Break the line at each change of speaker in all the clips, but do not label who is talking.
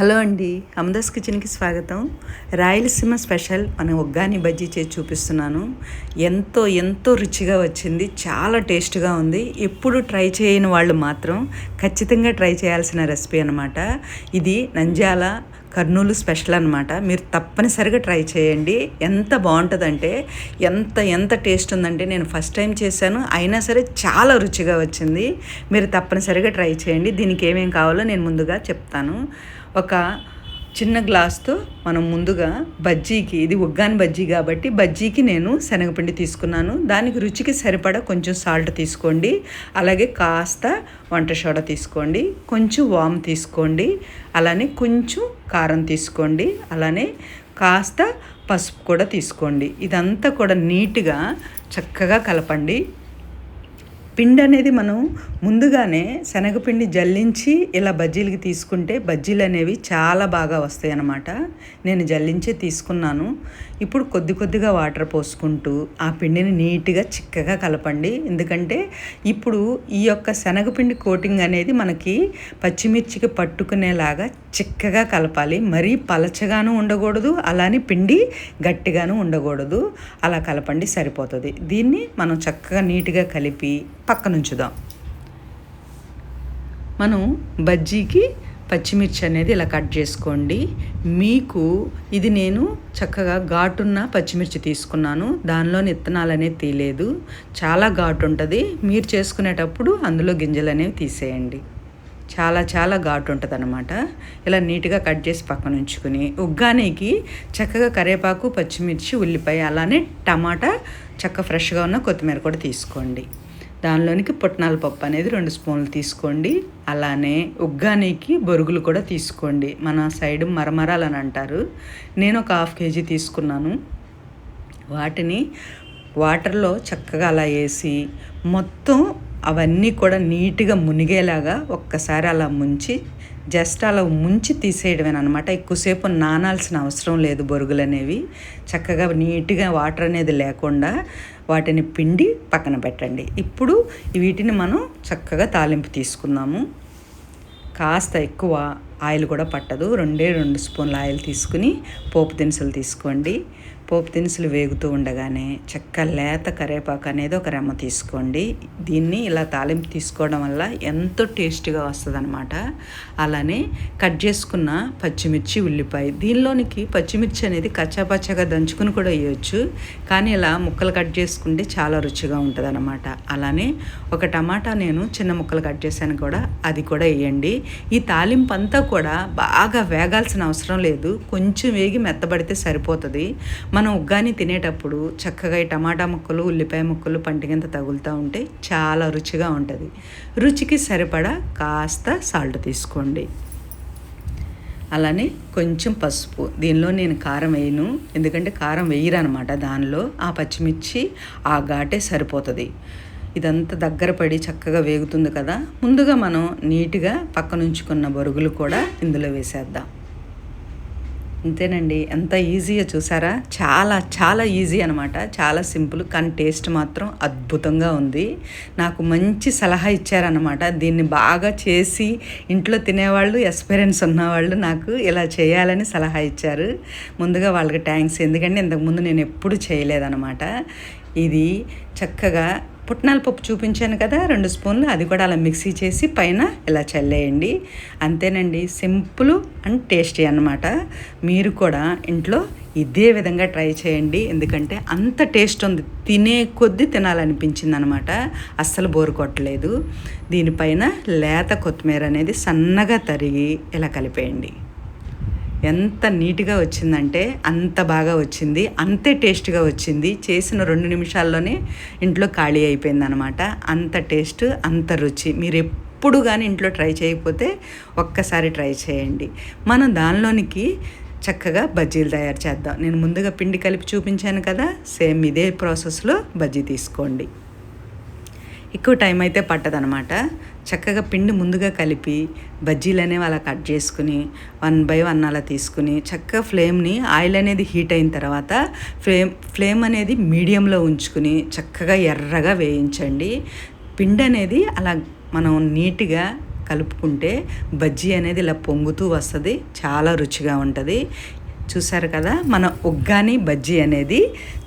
Hello అండి అమదాస్ కిచెన్కి స్వాగతం. రాయలసీమ స్పెషల్ మన ఒగ్గాని బజ్జీ చేసి చూపిస్తున్నాను. ఎంతో ఎంతో రుచిగా వచ్చింది చాలా టేస్ట్గా ఉంది. ఎప్పుడు ట్రై చేయని వాళ్ళు మాత్రం ఖచ్చితంగా ట్రై చేయాల్సిన రెసిపీ అనమాట ఇది నంజాల కర్నూలు స్పెషల్ అనమాట మీరు తప్పనిసరిగా ట్రై చేయండి. ఎంత బాగుంటుందంటే ఎంత ఎంత టేస్ట్ ఉందంటే నేను ఫస్ట్ టైం చేశాను. అయినా సరే చాలా రుచిగా వచ్చింది. మీరు తప్పనిసరిగా ట్రై చేయండి. దీనికి ఏమేమి కావాలో నేను ముందుగా చెప్తాను. ఒక చిన్న గ్లాస్తో మనం ముందుగా బజ్జీకి ఇది ఉగ్గాని బజ్జీ కాబట్టి బజ్జీకి నేను శనగపిండి తీసుకున్నాను. దానికి రుచికి సరిపడా కొంచెం సాల్ట్ తీసుకోండి. అలాగే కాస్త వంట సోడా తీసుకోండి. కొంచెం వామ్ తీసుకోండి. అలానే కొంచెం కారం తీసుకోండి. అలానే కాస్త పసుపు కూడా తీసుకోండి. ఇదంతా కూడా నీట్గా చక్కగా కలపండి. పిండి అనేది మనం ముందుగానే శనగపిండి జల్లించి ఇలా బజ్జీలకి తీసుకుంటే బజ్జీలు అనేవి చాలా బాగా వస్తాయి అన్నమాట నేను జల్లించే తీసుకున్నాను. ఇప్పుడు కొద్ది కొద్దిగా వాటర్ పోసుకుంటూ ఆ పిండిని నీట్గా చిక్కగా కలపండి. ఎందుకంటే ఇప్పుడు ఈ యొక్క శనగపిండి కోటింగ్ అనేది మనకి పచ్చిమిర్చికి పట్టుకునేలాగా చిక్కగా కలపాలి. మరీ పలచగాను ఉండకూడదు అలానే పిండి గట్టిగాను ఉండకూడదు. అలా కలపండి సరిపోతుంది. దీన్ని మనం చక్కగా నీట్గా కలిపి పక్కనుంచుదాం. మనం బజ్జీకి పచ్చిమిర్చి అనేది ఇలా కట్ చేసుకోండి. మీకు ఇది నేను చక్కగా ఘాటున్న పచ్చిమిర్చి తీసుకున్నాను. దానిలోని విత్తనాలు అనేది తీయలేదు. చాలా ఘాటు ఉంటుంది. మీరు చేసుకునేటప్పుడు అందులో గింజలు అనేవి తీసేయండి. చాలా చాలా ఘాటు ఉంటుంది అనమాట ఇలా నీట్గా కట్ చేసి పక్కన ఉంచుకుని ఉగ్గానికి చక్కగా కరివేపాకు పచ్చిమిర్చి ఉల్లిపాయ అలానే టమాటా చక్క ఫ్రెష్గా ఉన్న కొత్తిమీర కూడా తీసుకోండి. దానిలోనికి పుట్నాల పప్పు అనేది రెండు స్పూన్లు తీసుకోండి. అలానే ఉగ్గానికి బొరుగులు కూడా తీసుకోండి. మన సైడ్ మరమరాలని అంటారు. నేను ఒక హాఫ్ కేజీ తీసుకున్నాను. వాటిని వాటర్లో చక్కగా అలా వేసి మొత్తం అవన్నీ కూడా నీట్గా మునిగేలాగా ఒక్కసారి అలా ముంచి జస్ట్ అలా ముంచి తీసేయడమే అనమాట ఎక్కువసేపు నానాల్సిన అవసరం లేదు బొరుగులు అనేవి. చక్కగా నీట్గా వాటర్ అనేది లేకుండా వాటిని పిండి పక్కన పెట్టండి. ఇప్పుడు వీటిని మనం చక్కగా తాలింపు తీసుకుందాము. కాస్త ఎక్కువ ఆయిల్ కూడా పట్టదు. రెండే రెండు స్పూన్ల ఆయిల్ తీసుకుని పోపు దినుసులు తీసుకోండి. పోపు దినుసులు వేగుతూ ఉండగానే చెక్క లేత కరేపాకు అనేది ఒక రెమ్మ తీసుకోండి. దీన్ని ఇలా తాలింపు తీసుకోవడం వల్ల ఎంతో టేస్టీగా వస్తుంది అనమాట అలానే కట్ చేసుకున్న పచ్చిమిర్చి ఉల్లిపాయ దీనిలోనికి పచ్చిమిర్చి అనేది కచ్చాపచ్చగా దంచుకుని కూడా వేయచ్చు. కానీ ఇలా ముక్కలు కట్ చేసుకుంటే చాలా రుచిగా ఉంటుంది అనమాట అలానే ఒక టమాటా నేను చిన్న ముక్కలు కట్ చేశాను కూడా అది కూడా వేయండి. ఈ తాలింపు అంతా కూడా బాగా వేగాల్సిన అవసరం లేదు. కొంచెం వేగి మెత్తబడితే సరిపోతుంది. మనం ఉగ్గాని తినేటప్పుడు చక్కగా ఈ టమాటా ముక్కలు ఉల్లిపాయ ముక్కలు పంటికింత తగులుతూ ఉంటే చాలా రుచిగా ఉంటుంది. రుచికి సరిపడా కాస్త సాల్ట్ తీసుకోండి. అలానే కొంచెం పసుపు. దీనిలో నేను కారం వేయను. ఎందుకంటే కారం వేయరనమాట దానిలో. ఆ పచ్చిమిర్చి ఆ ఘాటే సరిపోతుంది. ఇదంతా దగ్గర పడి చక్కగా వేగుతుంది కదా. ముందుగా మనం నీట్గా పక్కనుంచుకున్న బొరుగులు కూడా ఇందులో వేసేద్దాం. అంతేనండి ఎంత ఈజీగా చూసారా? చాలా చాలా ఈజీ అనమాట చాలా సింపుల్ కానీ టేస్ట్ మాత్రం అద్భుతంగా ఉంది. నాకు మంచి సలహా ఇచ్చారనమాట దీన్ని బాగా చేసి ఇంట్లో తినేవాళ్ళు ఎక్స్పీరియన్స్ ఉన్నవాళ్ళు నాకు ఇలా చేయాలని సలహా ఇచ్చారు. ముందుగా వాళ్ళకి థ్యాంక్స్. ఎందుకంటే ఇంతకుముందు నేను ఎప్పుడు చేయలేదనమాట ఇది చక్కగా పుట్నాల పప్పు చూపించాను కదా రెండు స్పూన్లు. అది కూడా అలా మిక్సీ చేసి పైన ఇలా చల్లేయండి. అంతేనండి సింపుల్ అండ్ టేస్టీ అనమాట మీరు కూడా ఇంట్లో ఇదే విధంగా ట్రై చేయండి. ఎందుకంటే అంత టేస్ట్ ఉంది. తినే కొద్దీ తినాలనిపించింది అనమాట అస్సలు బోరు కొట్టలేదు. దీనిపైన లేత కొత్తిమీర అనేది సన్నగా తరిగి ఇలా కలిపేయండి. ఎంత నీట్గా వచ్చిందంటే అంత బాగా వచ్చింది. అంతే టేస్ట్గా వచ్చింది. చేసిన రెండు నిమిషాల్లోనే ఇంట్లో ఖాళీ అయిపోయింది అనమాట అంత టేస్ట్ అంత రుచి. మీరు ఎప్పుడు కానీ ఇంట్లో ట్రై చేయకపోతే ఒక్కసారి ట్రై చేయండి. మనం దానిలోనికి చక్కగా బజ్జీలు తయారు చేద్దాం. నేను ముందుగా పిండి కలిపి చూపించాను కదా? సేమ్ ఇదే ప్రాసెస్లో బజ్జీ తీసుకోండి. ఎక్కువ టైం అయితే పట్టదనమాట చక్కగా పిండి ముందుగా కలిపి బజ్జీలు అనేవి అలా కట్ చేసుకుని వన్ బై వన్ అలా తీసుకుని చక్కగా ఫ్లేమ్ని ఆయిల్ అనేది హీట్ అయిన తర్వాత ఫ్లేమ్ ఫ్లేమ్ అనేది మీడియంలో ఉంచుకుని చక్కగా ఎర్రగా వేయించండి. పిండి అనేది అలా మనం నీట్గా కలుపుకుంటే బజ్జీ అనేది ఇలా పొంగుతూ వస్తుంది చాలా రుచిగా ఉంటుంది. చూసారు కదా మన ఒగ్గాని బజ్జీ అనేది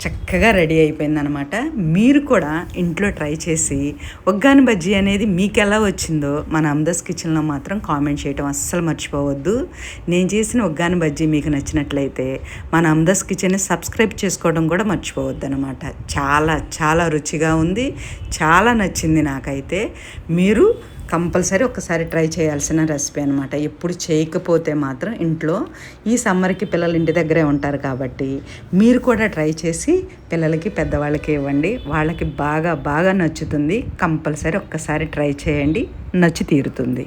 చక్కగా రెడీ అయిపోయిందనమాట. మీరు కూడా ఇంట్లో ట్రై చేసి ఒగ్గాని బజ్జీ అనేది మీకు ఎలా వచ్చిందో మన అమ్దస్ కిచెన్లో మాత్రం కామెంట్ చేయటం అస్సలు మర్చిపోవద్దు. నేను చేసిన ఒగ్గాని బజ్జీ మీకు నచ్చినట్లయితే మన అమ్దస్ కిచెన్ని సబ్స్క్రైబ్ చేసుకోవడం కూడా మర్చిపోవద్దు అనమాట చాలా చాలా రుచిగా ఉంది. చాలా నచ్చింది నాకైతే. మీరు కంపల్సరీ ఒకసారి ట్రై చేయాల్సిన రెసిపీ అనమాట ఎప్పుడు చేయకపోతే మాత్రం ఇంట్లో ఈ సమ్మర్కి పిల్లలు ఇంటి దగ్గరే ఉంటారు కాబట్టి మీరు కూడా ట్రై చేసి పిల్లలకి పెద్దవాళ్ళకి ఇవ్వండి. వాళ్ళకి బాగా బాగా నచ్చుతుంది. కంపల్సరీ ఒక్కసారి ట్రై చేయండి. నచ్చి తీరుతుంది.